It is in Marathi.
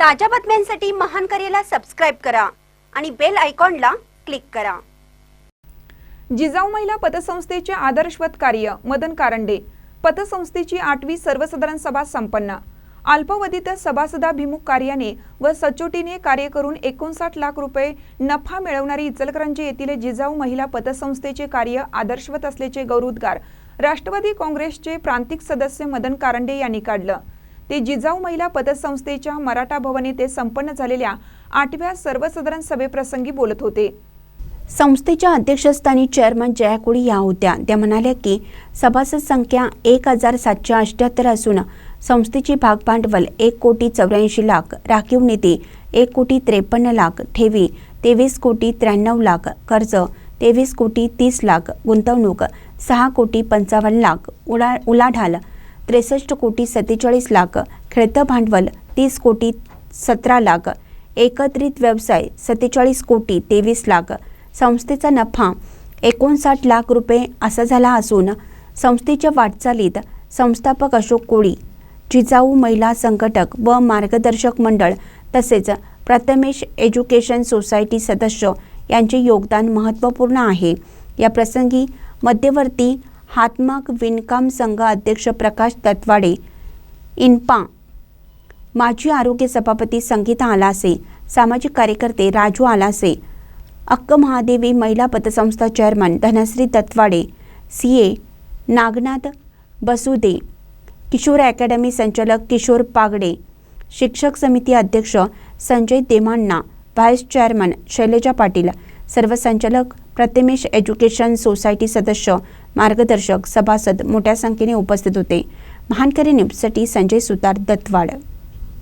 ताज्या बातम्यांसाठी महान करेला सबस्क्राईब करा आणि बेल आयकॉनला क्लिक करा. जिजाऊ महिला पतसंस्थेचे आदर्शवत कार्य मदन कारंडे. पतसंस्थेची आठवी सर्वसाधारण सभा संपन्न. अल्पावधीत सभासदाभिमुख कार्याने व सचोटीने कार्य करून एकोणसाठ लाख रुपये नफा मिळवणारी इचलकरंजी येथील जिजाऊ महिला पतसंस्थेचे कार्य आदर्शवत असल्याचे गौरवोद्गार राष्ट्रवादी काँग्रेसचे प्रांतिक सदस्य मदन कारंडे यांनी काढलं. ते जिजाऊ महिला पतसंस्थेच्या मराठा भवन येथे संपन्न झालेल्या आठव्या सर्वसाधारण सभेप्रसंगी बोलत होते. संस्थेच्या अध्यक्षस्थानी चेअरमन जयाकुडी या होत्या. त्या म्हणाल्या की सभासद संख्या एक हजार सातशे अठ्ठ्याहत्तर असून संस्थेची भागभांडवल एक कोटी चौऱ्याऐंशी लाख राखीव निधी एक कोटी त्रेपन्न लाख ठेवी तेवीस कोटी त्र्याण्णव लाख कर्ज तेवीस कोटी तीस लाख गुंतवणूक सहा कोटी पंचावन्न लाख उडा उलाढाल त्रेसष्ट कोटी सत्तेचाळीस लाख खेळतं भांडवल तीस कोटी सतरा लाख एकत्रित व्यवसाय सत्तेचाळीस कोटी तेवीस लाख. संस्थेचा नफा एकोणसाठ लाख रुपये असा झाला असून संस्थेच्या वाटचालीत संस्थापक अशोक कोळी जिजाऊ महिला संघटक व मार्गदर्शक मंडळ तसेच प्रथमेश एज्युकेशन सोसायटी सदस्य यांचे योगदान महत्त्वपूर्ण आहे. या प्रसंगी मध्यवर्ती हातमाग विणकाम संघ अध्यक्ष प्रकाश तत्वाडे इन्पा माजी आरोग्य सभापती संगीता आलासे सामाजिक कार्यकर्ते राजू आलासे अक्क महादेवी महिला पतसंस्था chairman Dhanashri Tatwade C A Nagnath Basude Kishore academy संचालक किशोर पागडे शिक्षक समिती अध्यक्ष संजय देमांना व्हाईस चेअरमन शैलजा पाटील सर्व संचालक प्रथमेश एज्युकेशन सोसायटी सदस्य मार्गदर्शक सभासद मोठ्या संख्येने उपस्थित होते. महानकरी न्यूजसाठी संजय सुतार दत्तवाड